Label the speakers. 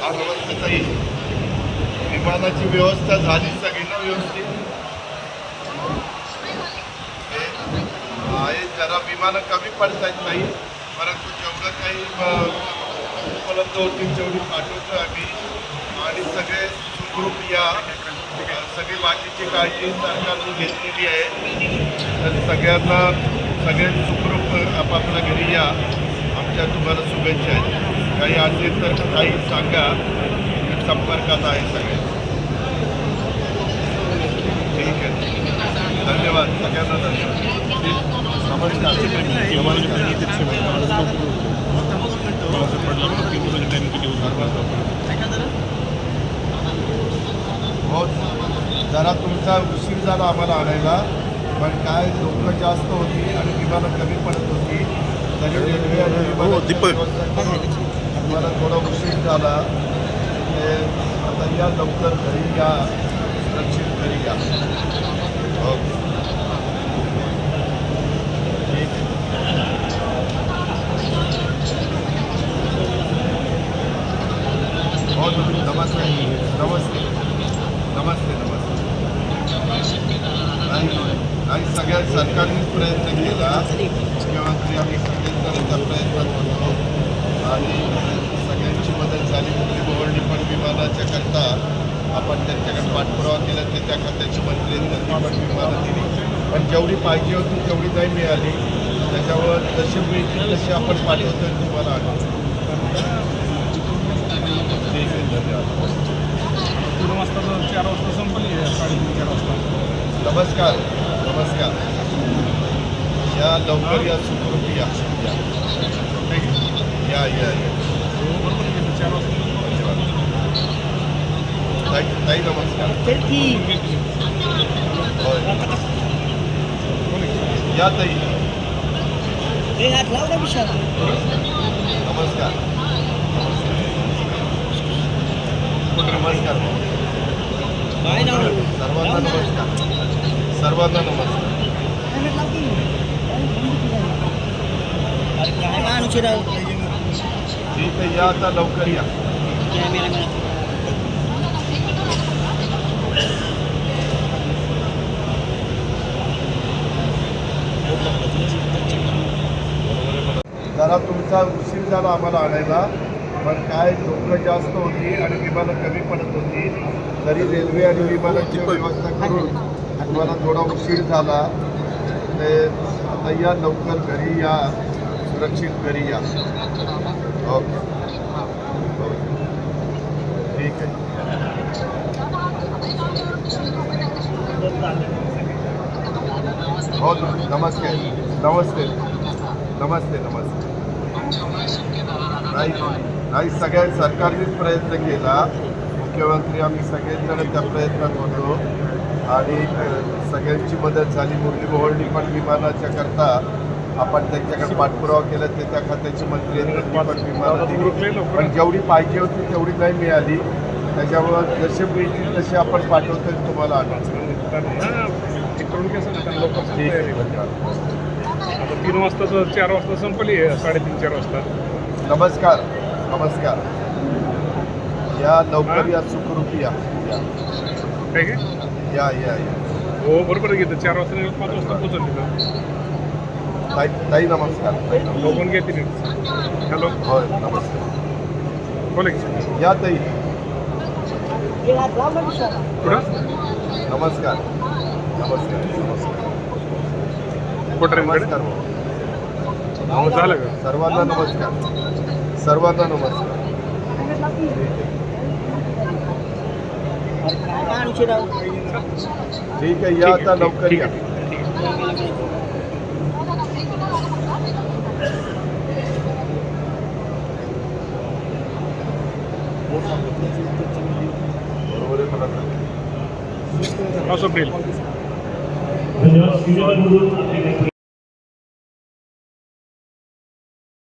Speaker 1: फार व्यवस्थित येईल विमानाची व्यवस्था झाली सगळी ना व्यवस्थित आहे जरा विमानं कमी पडत नाही परंतु जेवढं काही उपलब्ध होतील तेवढी पाठवतो आम्ही. आणि सगळे सुखरूप या सगळी बाकीची काळजी सरकारने घेतलेली आहे. तर सगळ्यांना सगळे सुखरूप आपापल्या घरी या. आमच्या तुम्हाला शुभेच्छा आहेत. काही असेल तर काही सांगा. संपर्कात आहे सगळे. ठीक आहे. धन्यवाद. सगळ्यांना धन्यवाद. हो जरा तुमचा उशीर झाला आम्हाला आणायला पण काय लोक जास्त होती आणि विमानं कमी पडत होती तरी रेल्वे आणि मला तुम्हाला थोडा उशीर झाला ते आता या लवकर घरी या सुरक्षित घरी या. हो. ठीक आहे हो नमस्ते. नमस्ते. नमस्ते नमस्ते. नाही आणि सगळ्या सरकारनेच प्रयत्न केला. मुख्यमंत्री आम्ही सगळ्यांचा प्रयत्न करतो. आणि सगळ्यांची मदत झाली मुली मोहळणी पण विमानाच्या करता आपण त्यांच्याकडे पाठपुरावा केला ते त्या खात्याची मंत्री विमानं दिली पण जेवढी पाहिजे होती तेवढी नाही मिळाली. त्याच्यावर जशी मिळतील तशी आपण पाठवतो तुम्हाला ठीक आहे धन्यवाद.
Speaker 2: तीन वाजता चार वाजता संपली साडेतीन चार वाजता.
Speaker 1: नमस्कार नमस्कार. या लवकर या सुखरूप या. या. या या या.
Speaker 2: हो चार वाजता.
Speaker 1: नमस् सर्वां नमस्कार ठीक आहे जरा तुमचा उशीर झाला आम्हाला आणायला पण काय लोक जास्त होती आणि विमानं कमी पडत होती तरी रेल्वे आणि विमानाची व्यवस्था करून तुम्हाला थोडा उशीर झाला. ते आता या लवकर घरी या सुरक्षित घरी या. ओके. ठीक आहे. हो नमस्कार नमस्ते. नमस्ते नमस्ते. नाही नाही सगळ्या सरकारनेच प्रयत्न केला. मुख्यमंत्री आम्ही सगळेजण त्या प्रयत्नात होतो. आणि सगळ्यांची मदत झाली. मुरली मोहोळणी पण विमानाच्या करता आपण त्यांच्याकडे पाठपुरावा केला. ते त्या खात्याची मंत्री पण विमानं दिली. पण जेवढी पाहिजे होती तेवढी नाही मिळाली. त्याच्यामुळं जसे मिळतील तसे आपण पाठवतो तुम्हाला
Speaker 2: आणायचं
Speaker 1: ठीक आहे
Speaker 2: आहे. आता तीन वाजता चार वाजता संपली आहे साडेतीन चार वाजता
Speaker 1: नमस्कार नमस्कार या लवकर या सुखरूप या या.
Speaker 2: काय की
Speaker 1: या या या
Speaker 2: हो बरोबर इथं चार वाजता निघालं, पाच वाजता पोहोचल तिथं
Speaker 1: ताई ताई नमस्कार ताई नमस्कार.
Speaker 2: बघून घेतील हॅलो
Speaker 1: होय नमस्कार
Speaker 2: बोला की
Speaker 1: या ताई
Speaker 2: कुठं
Speaker 1: नमस्कार नमस्कार नमस्कार
Speaker 2: कोटऱ्यांकडे
Speaker 1: नमस्कार भाऊ.
Speaker 2: हो झालं का?
Speaker 1: सर्वांना नमस्कार. सर्वांना नमस्कार. ठीक आहे या आता लवकर या.
Speaker 2: असं